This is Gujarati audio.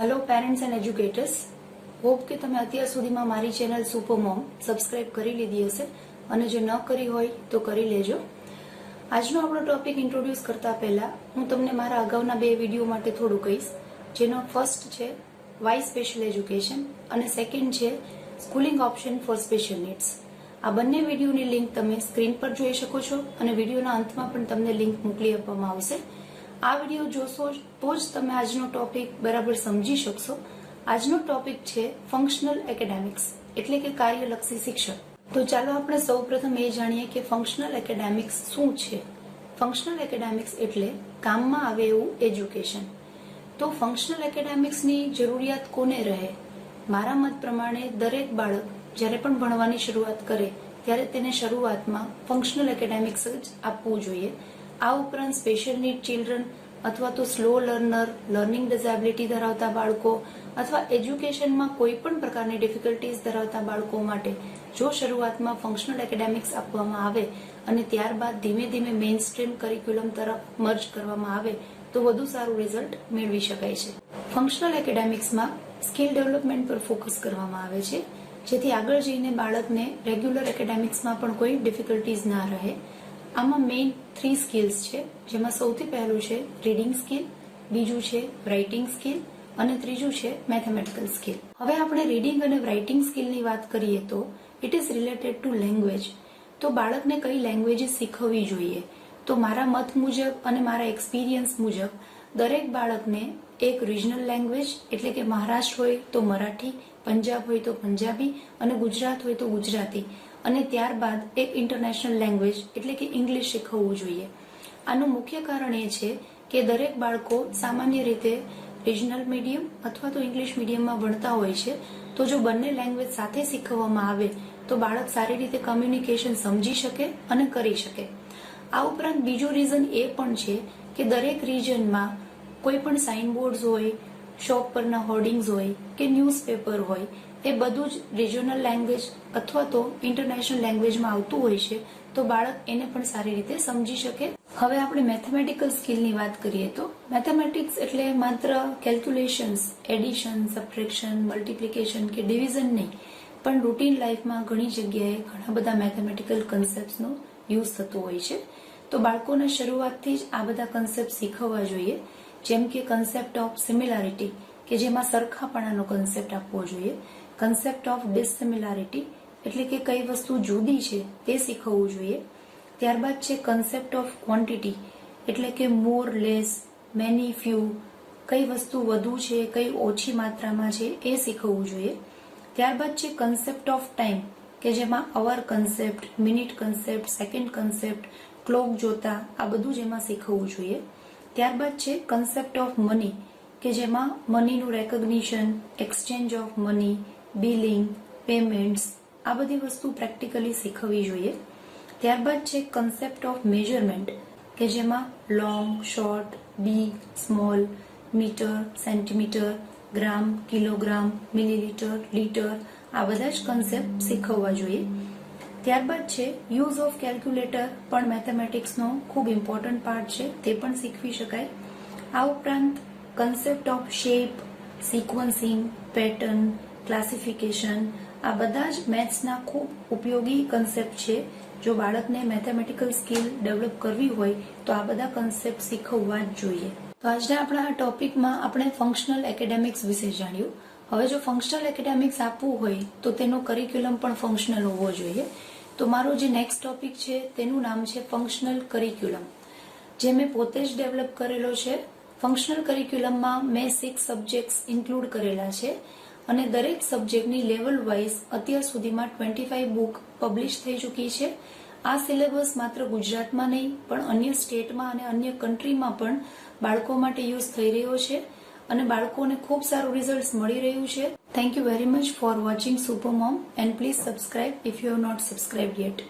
Hello parents and educators hope કે તમે અત્યાર સુધીમાં મારી ચેનલ સુપર મોમ સબસ્ક્રાઇબ કરી લીધી હશે અને જો ન કરી હોય તો કરી લેજો. આજનો આપણો ટોપિક ઇન્ટ્રોડ્યુસ કરતા પહેલા હું તમને મારા અગાઉના બે વીડિયો માટે થોડું કહીશ. જેનો ફર્સ્ટ છે વાય સ્પેશિયલ એજ્યુકેશન અને સેકન્ડ છે schooling option for special needs આ બંને વિડીયોની લિંક તમે સ્ક્રીન પર જોઈ શકો છો અને વિડીયોના અંતમાં પણ તમને લિંક મોકલી આપવામાં આવશે. આ વીડિયો જોશો તો જ તમે આજનો ટોપિક બરાબર સમજી શકશો. આજનો ટોપિક છે ફંક્શનલ એકેડેમિક્સ એટલે કે કાર્યલક્ષી શિક્ષણ. તો ચાલો આપણે સૌપ્રથમ એ જાણીએ કે ફંક્શનલ એકેડેમિક્સ શું છે? ફંક્શનલ એકેડેમિક્સ એટલે કામમાં આવે એવું એજ્યુકેશન તો ફંક્શનલ એકેડેમિક્સની જરૂરિયાત કોને રહે? મારા મત પ્રમાણે દરેક બાળક જ્યારે પણ ભણવાની શરૂઆત કરે, ત્યારે તેને શરૂઆતમાં ફંક્શનલ એકેડેમિક્સ જ આપવું જોઈએ. આ ઉપરાંત સ્પેશિયલ નીડ ચિલ્ડ્રન અથવા તો સ્લો લર્નર લર્નિંગ ડિઝેબિલિટી ધરાવતા બાળકો અથવા એજ્યુકેશનમાં કોઈ પણ પ્રકારની ડિફિકલ્ટીઝ ધરાવતા બાળકો માટે જો શરૂઆતમાં ફંક્શનલ એકેડેમિક્સ આપવામાં આવે અને ત્યારબાદ ધીમે ધીમે મેઇન સ્ટ્રીમ કરિક્યુલમ તરફ મર્જ કરવામાં આવે, તો વધુ સારું રિઝલ્ટ મેળવી શકાય છે. ફંક્શનલ એકેડેમિક્સમાં સ્કિલ ડેવલપમેન્ટ પર ફોકસ કરવામાં આવે છે. જેથી આગળ જઈને બાળકને રેગ્યુલર એકેડેમિક્સમાં પણ કોઈ ડિફિકલ્ટીઝ ના રહે. આમાં મેઇન થ્રી સ્કિલ્સ છે, જેમાં સૌથી પહેલું છે રીડિંગ સ્કિલ બીજું છે રાઇટિંગ સ્કિલ અને ત્રીજું છે મેથેમેટિકલ સ્કિલ હવે આપણે રીડિંગ અને રાઇટિંગ સ્કિલની વાત કરીએ તો it is related to language તો બાળકને કઈ લેંગ્વેજીસ શીખવવી જોઈએ? તો મારા મત મુજબ અને મારા એક્સપિરિયન્સ મુજબ, દરેક બાળકને એક રિજનલ લેંગ્વેજ એટલે કે મહારાષ્ટ્ર હોય તો મરાઠી, પંજાબ હોય તો પંજાબી અને ગુજરાત હોય તો ગુજરાતી. અને ત્યારબાદ એક ઇન્ટરનેશનલ લેંગ્વેજ એટલે કે ઇંગ્લિશ શીખવવું જોઈએ. આનું મુખ્ય કારણ એ છે કે દરેક બાળકો સામાન્ય રીતે રિજનલ મીડિયમ અથવા તો ઇંગ્લિશ મીડિયમમાં ભણતા હોય છે. તો જો બંને લેંગ્વેજ સાથે શીખવવામાં આવે, તો બાળક સારી રીતે કમ્યુનિકેશન સમજી શકે અને કરી શકે. આ ઉપરાંત બીજું રીઝન એ પણ છે કે દરેક રિજનમાં કોઈ પણ સાઇનબોર્ડ્સ હોય શોપ પરના હોર્ડિંગ્સ હોય કે ન્યૂઝપેપર હોય, એ બધું જ રિજિયોનલ લેંગ્વેજ અથવા તો ઇન્ટરનેશનલ લેંગ્વેજમાં આવતું હોય છે, તો બાળક એને પણ સારી રીતે સમજી શકે. હવે આપણે મેથેમેટિકલ સ્કિલની વાત કરીએ તો મેથેમેટિક્સ એટલે માત્ર કેલ્ક્યુલેશન્સ એડિશન સબટ્રેક્શન મલ્ટિપ્લિકેશન કે ડિવિઝન નહીં, પણ રૂટીન લાઈફમાં ઘણી જગ્યાએ ઘણા બધા મેથેમેટિકલ કન્સેપ્ટનો યુઝ થતો હોય છે. તો બાળકોને શરૂઆતથી જ આ બધા કન્સેપ્ટ શીખવવા જોઈએ. જેમ કે કન્સેપ્ટ ઓફ સિમિલારિટી કે જેમાં સરખાપણાનો કન્સેપ્ટ આપવો જોઈએ. કન્સેપ્ટ ઓફ ડિસસિમિલારિટી એટલે કે કઈ વસ્તુ જુદી છે તે શીખવવું જોઈએ. ત્યારબાદ છે કન્સેપ્ટ ઓફ ક્વોન્ટિટી એટલે કે મોર લેસ મેની ફ્યુ કઈ વસ્તુ વધુ છે, કઈ ઓછી માત્રામાં છે એ શીખવવું જોઈએ. ત્યારબાદ છે કન્સેપ્ટ ઓફ ટાઈમ કે જેમાં hour concept minute concept second concept clock જોતા આ બધું જ એમાં શીખવવું જોઈએ. ત્યારબાદ છે કન્સેપ્ટ ઓફ મની કે જેમાં મનીનું recognition exchange of money billing payments આ બધી વસ્તુ પ્રેક્ટિકલી શીખવવી જોઈએ. ત્યારબાદ છે કન્સેપ્ટ ઓફ મેજરમેન્ટ કે જેમાં long short big small metre centimetre gram kilogram millilitre litre આ બધા જ કન્સેપ્ટ શીખવવા જોઈએ. ત્યારબાદ છે યુઝ ઓફ કેલ્ક્યુલેટર પણ મેથેમેટિક્સનો ખૂબ ઇમ્પોર્ટન્ટ પાર્ટ છે, તે પણ શીખવી શકાય. આ ઉપરાંત concept of shape sequencing pattern classification આ બધા જ મેથ્સના ખૂબ ઉપયોગી કન્સેપ્ટ છે. જો બાળકને મેથેમેટિકલ સ્કિલ ડેવલપ કરવી હોય, તો આ બધા કન્સેપ્ટ શીખવવા જ જોઈએ. તો આજના આપણા આ ટોપિકમાં આપણે ફંક્શનલ એકેડેમિક્સ વિશે જાણ્યું. હવે જો ફંક્શનલ એકેડેમિક્સ આપવું હોય, તો તેનો કરિક્યુલમ પણ ફંક્શનલ હોવો જોઈએ. તો મારો જે નેક્સ્ટ ટોપિક છે, તેનું નામ છે ફંક્શનલ કરિક્યુલમ જે મેં પોતે જ ડેવલપ કરેલો છે ફંક્શનલ કરિક્યુલમમાં મેં સિક્સ સબ્જેક્ટ્સ ઇન્ક્લુડ કરેલા છે અને દરેક સબ્જેક્ટની લેવલ વાઇઝ અત્યાર સુધીમાં ટ્વેન્ટી ફાઇવ બુક પબ્લિશ થઈ ચૂકી છે. આ સિલેબસ માત્ર ગુજરાતમાં નહીં, પણ અન્ય સ્ટેટમાં અને અન્ય કન્ટ્રીમાં પણ બાળકો માટે યુઝ થઈ રહ્યો છે. અને બાળકોને ખૂબ સારું રિઝલ્ટ મળી રહ્યું છે. Thank you very much for watching super mom and please subscribe if you have not subscribed yet